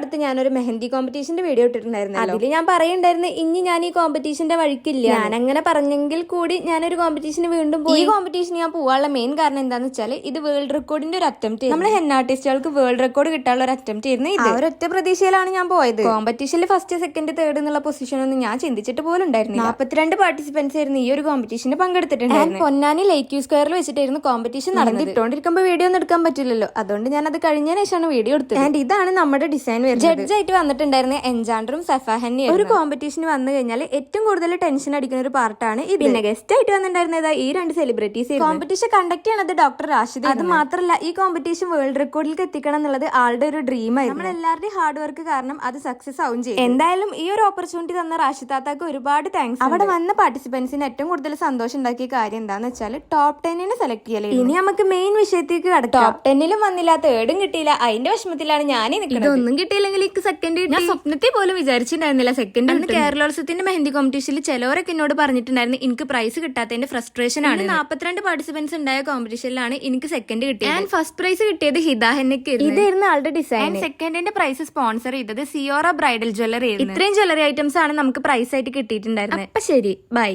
അടുത്ത് ഞാനൊരു മെഹന്തി കോമ്പറ്റീഷന്റെ വീഡിയോ ഇട്ടിട്ടുണ്ടായിരുന്നു അതിൽ ഞാൻ പറയുണ്ടായിരുന്നു ഇനി ഞാൻ ഈ കോമ്പറ്റീഷന്റെ വഴിക്കില്ല. ഞാൻ അങ്ങനെ പറഞ്ഞെങ്കിൽ കൂടി ഞാനൊരു കോമ്പറ്റീഷന് വീണ്ടും പോയി. ഈ കോമ്പറ്റീഷൻ ഞാൻ പോകാനുള്ള മെയിൻ കാരണം എന്താന്ന് വെച്ചാൽ ഇത് വേൾഡ് റെക്കോർഡിന്റെ ഒരു അറ്റംപ്റ്റ് നമ്മൾ ഹെൻ ആർട്ടിസ്റ്റുകൾക്ക് വേൾഡ് റെക്കോർഡ് കിട്ടാനുള്ള ഒരു അറ്റംപ്റ്റ് ആയിരുന്നു ഇത്. ഒരൊറ്റ പ്രതീക്ഷയിലാണ് ഞാൻ പോയത്. കോമ്പറ്റീഷനിൽ ഫസ്റ്റ് സെക്കൻഡ് തേർഡ് എന്നുള്ള പൊസിഷൻ ഒന്നും ഞാൻ ചിന്തിച്ചിട്ട് പോലും ഉണ്ടായിരുന്നു നാൽപ്പത്തിരണ്ട് പാർട്ടിസിപ്പൻസ് ആയിരുന്നു ഈ ഒരു കോമ്പറ്റീഷന് പങ്കെടുത്തിട്ടുണ്ടായിരുന്നു പൊന്നാനി ലേക്ക് യു സ്ക്വയറിൽ വെച്ചിട്ടായിരുന്നു കോമ്പറ്റീഷൻ നടന്നത്. ഇട്ടോണ്ടിരിക്കുമ്പോൾ വീഡിയോ ഒന്നും എടുക്കാൻ പറ്റില്ലല്ലോ. അതുകൊണ്ട് ഞാൻ അത് കഴിഞ്ഞതിന് ശേഷമാണ് വീഡിയോ എടുത്തത്. ആൻഡ് ഇതാണ് നമ്മുടെ ഡിസൈൻ വരുന്നത്. ജഡ്ജ് ആയിട്ട് വന്നിട്ടുണ്ടായിരുന്ന എൻജാൻഡറും സഫാഹന്നി ഒരു കോമ്പറ്റീഷന് വന്നു കഴിഞ്ഞാൽ ഏറ്റവും കൂടുതൽ ടെൻഷൻ അടിക്കുന്ന ഒരു പാർട്ടാണ് ഇത്. പിന്നെ ഗസ്റ്റ് ആയിട്ട് വന്നിട്ടുണ്ടായിരുന്നത് ഈ രണ്ട് സെലിബ്രിറ്റീസ് കോമ്പറ്റീഷൻ കണ്ടക്ട് ചെയ്യണത് ഡോക്ടർ റാഷിദ് അത് മാത്രമല്ല ഈ കോമ്പറ്റീഷൻ വേൾഡ് റെക്കോർഡിലേക്ക് എത്തിക്കണം എന്നുള്ളത് ആളുടെ ഒരു ഡ്രീം ആയിരുന്നു. നമ്മൾ എല്ലാവരുടെയും ഹാർഡ് വർക്ക് കാരണം അത് സക്സസ് ആവും ചെയ്യും എന്തായാലും ഈ ഒരു ഓപ്പർച്യൂണിറ്റി തന്ന റാഷിദ് താത്താക്ക് ഒരുപാട് താങ്ക്സ് അവിടെ വന്ന പാർട്ടിസിപ്പൻസിന് ഏറ്റവും കൂടുതൽ സന്തോഷം ഉണ്ടാക്കിയ കാര്യം എന്താന്ന് വെച്ചാൽ ടോപ്പ് ടെന്നിനെ സെലക്ട് ചെയ്യലേ ഇനി നമുക്ക് മെയിൻ വിഷയത്തേക്ക് കടക്കാം. ടോപ്പ് ടെന്നിലും വന്നില്ല തേർഡും കിട്ടിയില്ല. അതിന്റെ വിഷമത്തിലാണ് ഞാൻ നിൽക്കുന്നത് ഇതൊന്നും കിട്ടിയില്ലെങ്കിൽ എനിക്ക് സെക്കൻഡ് ഞാൻ സ്വപ്നത്തിൽ പോലും വിചാരിച്ചിട്ടുണ്ടായിരുന്നില്ല. സെക്കൻഡ് അന്ന് കേരളോത്സവത്തിന്റെ മെഹന്തി കോമ്പറ്റീഷനിൽ ചിലവരൊക്കെ എന്നോട് പറഞ്ഞിട്ടുണ്ടായിരുന്നു എനിക്ക് പ്രൈസ് കിട്ടാത്തതിന്റെ ഫ്രസ്ട്രേഷൻ ആണ് നാൽപ്പത്തിരണ്ട് പാർട്ടിസിപ്പൻസ് ഉണ്ടായ കോമ്പറ്റീഷനിലാണ് എനിക്ക് സെക്കൻഡ് കിട്ടിയത്. ഞാൻ ഫസ്റ്റ് പ്രൈസ് കിട്ടിയത് ഹിദാഹന്നക്ക് ഇതായിരുന്നു ആളുടെ ഡിസൈൻ സെക്കൻഡിന്റെ പ്രൈസ് സ്പോൺസർ ചെയ്തത് സിയോറ ബ്രൈഡൽ ജ്വല്ലറി ഇത്രയും ജ്വല്ലറി ഐറ്റംസ് ആണ് നമുക്ക് പ്രൈസ് ആയിട്ട് കിട്ടിയിട്ടുണ്ടായിരുന്നത്. അപ്പൊ ശരി. ബൈ